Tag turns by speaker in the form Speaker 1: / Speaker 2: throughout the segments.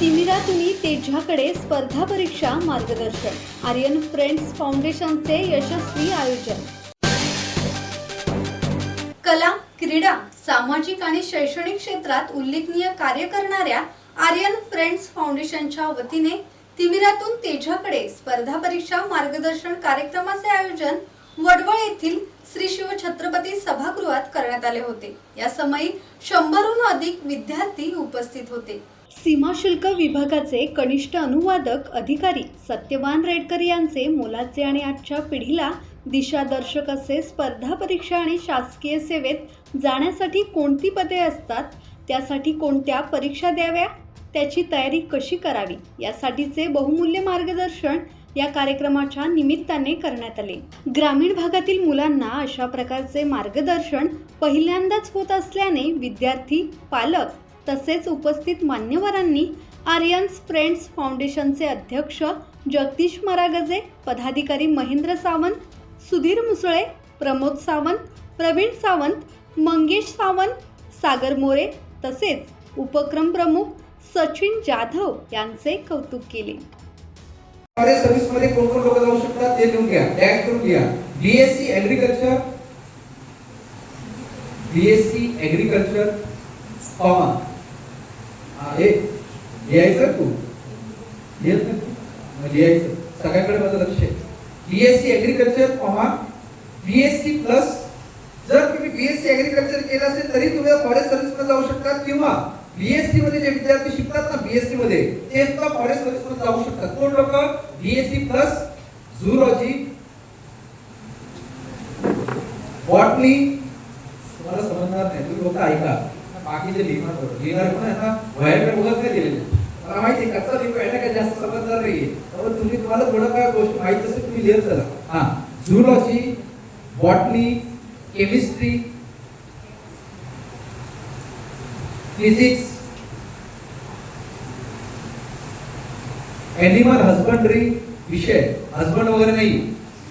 Speaker 1: तिमिरातुनी तेजाकडे स्पर्धा परीक्षा मार्गदर्शन. आर्यन फ्रेंड्स फाउंडेशनचे यशस्वी आयोजन. कला क्रीडा सामाजिक आणि शैक्षणिक क्षेत्रात उल्लेखनीय कार्य करणाऱ्या आर्यन फ्रेंड्स फाउंडेशनच्या वतीने तिमिरातून तेजाकडे स्पर्धा परीक्षा मार्गदर्शन कार्यक्रमाचे आयोजन वडवळ येथील श्री शिव छत्रपती सभागृहात करण्यात आले होते. या समयी शंभरहून अधिक विद्यार्थी उपस्थित होते. सीमाशुल्क विभागाचे कनिष्ठ अनुवादक अधिकारी सत्यवान रेडकर यांचे मोलाचे आणि आजच्या पिढीला दिशादर्शक असे स्पर्धा परीक्षा आणि शासकीय सेवेत जाण्यासाठी कोणती पदे असतात? त्यासाठी कोणत्या परीक्षा द्याव्या? त्याची तयारी कशी करावी? यासाठीचे बहुमूल्य मार्गदर्शन या कार्यक्रमाच्या निमित्ताने करण्यात आले. ग्रामीण भागातील मुलांना अशा प्रकारचे मार्गदर्शन पहिल्यांदाच होत असल्याने विद्यार्थी पालक तसेच उपस्थित मान्यवरांनी आर्यन्स फ्रेंड्स फाउंडेशनचे अध्यक्ष जगदीश मरागजे पदाधिकारी महेंद्र सावंत सुधीर मुसळे प्रमोद सावंत प्रवीण सावंत मंगेश सावंत सागर मोरे तसेच उपक्रम प्रमुख सचिन जाधव यांचे कौतुक केले.
Speaker 2: सर्व्हिसमध्ये कोण कोण लोक जाऊ शकतात ते लिहून घ्या. टॅग करून घ्या बीएससी ऍग्रिकल्चर बीएससी हे लिहायचं तू? लिहित नाही लिहायचं. सगळ्याकडे माझं लक्ष आहे. BSc agriculture comma BSc plus जर तुम्ही बीएससी ऍग्रिकल्चर केलं असेल तरी तुम्ही फॉरेस्ट सर्व्हिसमध्ये जाऊ शकता किंवा बीएससी मध्ये जे विद्यार्थी शिकतात ना बीएससी मध्ये ते सुद्धा फॉरेस्ट सर्व्हिसमध्ये जाऊ शकतात. कोण लोक? बीएससी प्लस झुरॉजी बॉटनी तुम्हाला समजणार नाही. तुम्ही लोक ऐका. बाकीचे लिहिणार लिव्हर लिहिणार पण आता ना वयाकडे नाही दिलेले मला माहिती आहे कच्चा लिव्हर आहे ना काही जास्त समजदार नाही त्यामुळे तुम्ही तुम्हाला थोडं काय गोष्ट माहीत असेल तुम्ही लिहत चला. हा. Zoology botany chemistry physics animal husbandry विषय. हजबंड वगैरे नाही.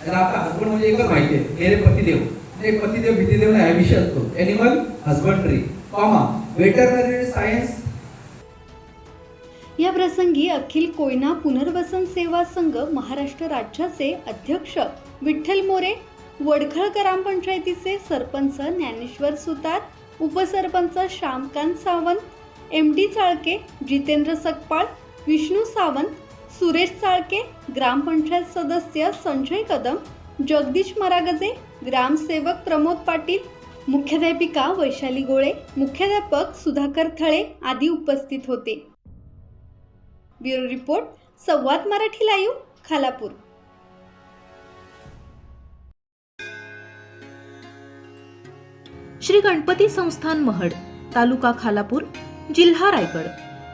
Speaker 2: आणि आता हजबंड म्हणजे एकच माहिती आहे. हे पतिदेव. म्हणजे पतिदेव भीतीदेव नाही हा विषय असतो. Animal husbandry comma veterinary science.
Speaker 1: या प्रसंगी अखिल कोयना पुनर्वसन सेवा संघ महाराष्ट्र राज्याचे अध्यक्ष विठ्ठल मोरे वडखळ ग्रामपंचायतीचे सरपंच ज्ञानेश्वर सुतार उपसरपंच श्यामकांत सावंत एम डी चाळके जितेंद्र सकपाळ विष्णू सावंत सुरेश चाळके ग्रामपंचायत सदस्य संजय कदम जगदीश मरागजे ग्रामसेवक प्रमोद पाटील मुख्याध्यापिका वैशाली गोळे मुख्याध्यापक सुधाकर थळे आदी उपस्थित होते. Bureau report Samvad Marathi live Khalapur.
Speaker 3: Shri Ganpati Sansthan Mahad taluka Khalapur जिल्हा रायगड.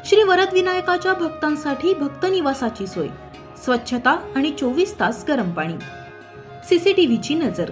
Speaker 3: श्री वरद विनायकाच्या भक्तांसाठी भक्त निवासाची सोय. स्वच्छता आणि चोवीस तास गरम पाणी. सीसीटीव्हीची नजर.